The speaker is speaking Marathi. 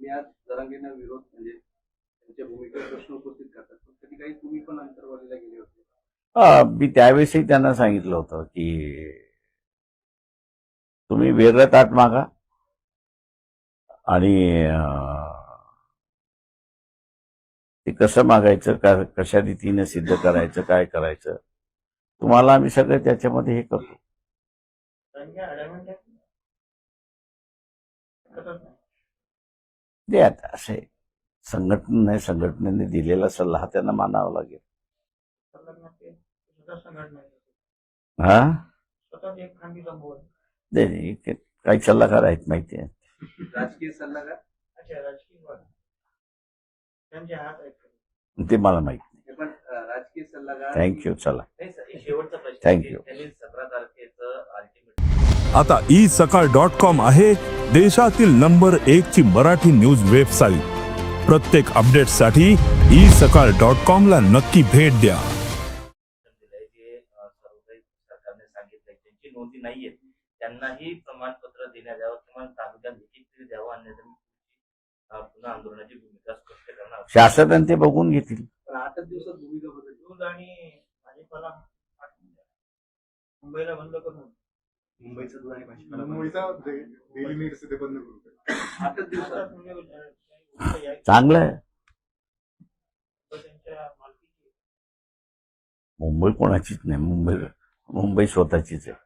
मी आज जरांगेंना विरोध म्हणजे त्यांच्या भूमिकेवर प्रश्न उपस्थित करतात. पण कधी काही तुम्ही पण अंतर्वालीला गेले होते. हा, मी त्यावेळेसही त्यांना सांगितलं होतं की तुम्ही वेगळं ताट मागा. आणि ते कसं मागायचं का कशा रीतीने सिद्ध करायचं काय करायचं तुम्हाला आम्ही सगळं त्याच्यामध्ये हे करतो. ते आता असे संघटने संघटनेने दिलेला सल्ला हा त्यांना मानावा लागेल. हा? नाही, नाही ते काही सल्लागार आहेत माहिती आहे. राजकीय सल्लागार? ते मला माहिती हे पण अं, राजकीय सल्लागार. थँक्यू चला. नाही अल्टिमेट आता ई सकाळ डॉट कॉम आहे. देशातील नंबर एक ची मराठी न्यूज वेबसाईट. प्रत्येक अपडेटसाठी ई सकाळ डॉट कॉम ला नक्की भेट द्या. दिलंय जे अ, सर्वकाही सरकारने सांगितलंय त्यांची नोंदी नाहीये त्यांनाही प्रमाणपत्र देण्यात यावं किंवा तालुक्यात देखील तरी द्यावं अन्यथा पुन्हा आंदोलनाची भूमिका स्पष्ट करणार शासनाने ते बघून घेतील. पण आठच दिवसात भूमिका दूध आणि भाजीपाला मुंबईला बंद करून. मुंबईचं दूध आणि भाजीपाला मुंबईचा डेली नीड्स ते बंद करू आठच दिवसात. चांगलं आहे. मुंबई कोणाचीच नाही. मुंबई मुंबई स्वतःचीच आहे.